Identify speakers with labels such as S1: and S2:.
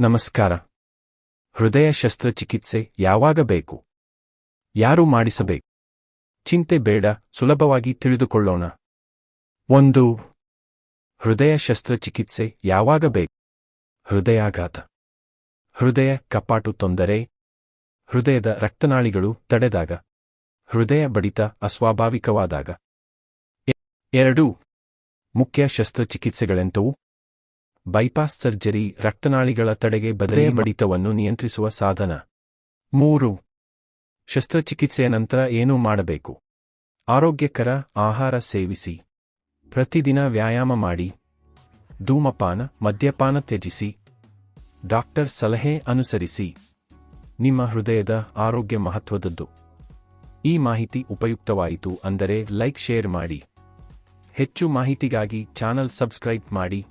S1: ನಮಸ್ಕಾರ. ಹೃದಯ ಶಸ್ತ್ರಚಿಕಿತ್ಸೆ ಯಾವಾಗ ಬೇಕು ಯಾರು ಮಾಡಿಸಬೇಕು? ಚಿಂತೆ ಬೇಡ, ಸುಲಭವಾಗಿ ತಿಳಿದುಕೊಳ್ಳೋಣ. ಒಂದು. ಹೃದಯ ಶಸ್ತ್ರಚಿಕಿತ್ಸೆ ಯಾವಾಗ ಬೇಕು ಹೃದಯಾಘಾತ. ಹೃದಯ ಕಪಾಟು ತೊಂದರೆ. ಹೃದಯದ ರಕ್ತನಾಳಿಗಳು ತಡೆದಾಗ. ಹೃದಯ ಬಡಿತ ಅಸ್ವಾಭಾವಿಕವಾದಾಗ. ಎರಡು. ಮುಖ್ಯ ಶಸ್ತ್ರಚಿಕಿತ್ಸೆಗಳೆಂತವು? ಬೈಪಾಸ್ ಸರ್ಜರಿ ರಕ್ತನಾಳಿಗಳ ತಡೆಗೆ ಬದಲೆಯ ಬಡಿತವನ್ನು ನಿಯಂತ್ರಿಸುವ ಸಾಧನ. ಮೂರು ಶಸ್ತ್ರಚಿಕಿತ್ಸೆಯ ನಂತರ ಏನು ಮಾಡಬೇಕು? ಆರೋಗ್ಯಕರ ಆಹಾರ ಸೇವಿಸಿ. ಪ್ರತಿದಿನ ವ್ಯಾಯಾಮ ಮಾಡಿ. ಧೂಮಪಾನ ಮದ್ಯಪಾನ ತ್ಯಜಿಸಿ. ಡಾಕ್ಟರ್ ಸಲಹೆ ಅನುಸರಿಸಿ. ನಿಮ್ಮ ಹೃದಯದ ಆರೋಗ್ಯ ಮಹತ್ವದದ್ದು ಈ ಮಾಹಿತಿ ಉಪಯುಕ್ತವಾಯಿತು ಅಂದರೆ ಲೈಕ್ ಶೇರ್ ಮಾಡಿ. ಹೆಚ್ಚು ಮಾಹಿತಿಗಾಗಿ ಚಾನಲ್ ಸಬ್ಸ್ಕ್ರೈಬ್ ಮಾಡಿ.